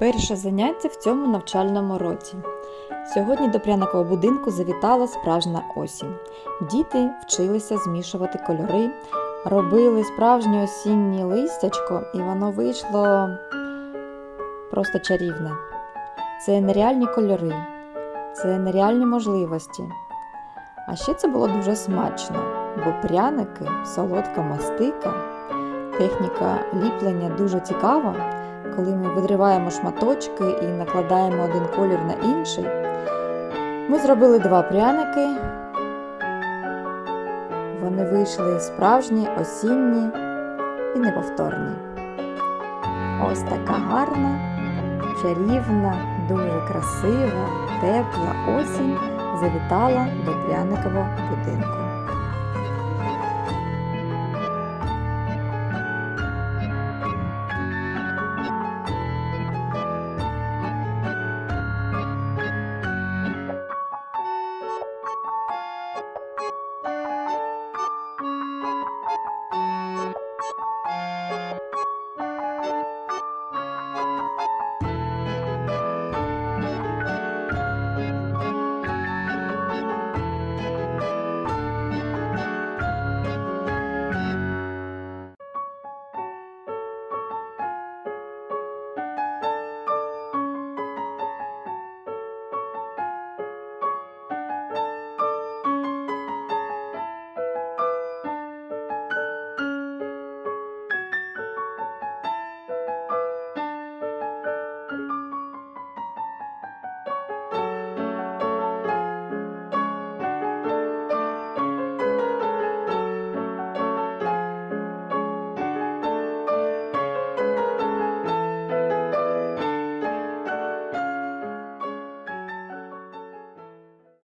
Перше заняття в цьому навчальному році. Сьогодні до пряникового будинку завітала справжня осінь. Діти вчилися змішувати кольори, робили справжнє осіннє листячко, і воно вийшло просто чарівне. Це нереальні кольори, це нереальні можливості. А ще це було дуже смачно, бо пряники, солодка мастика, техніка ліплення дуже цікава коли ми видриваємо шматочки і накладаємо один колір на інший. Ми зробили два пряники. Вони вийшли справжні, осінні і неповторні. Ось така гарна, чарівна, дуже красива, тепла осінь завітала до пряникового будинку.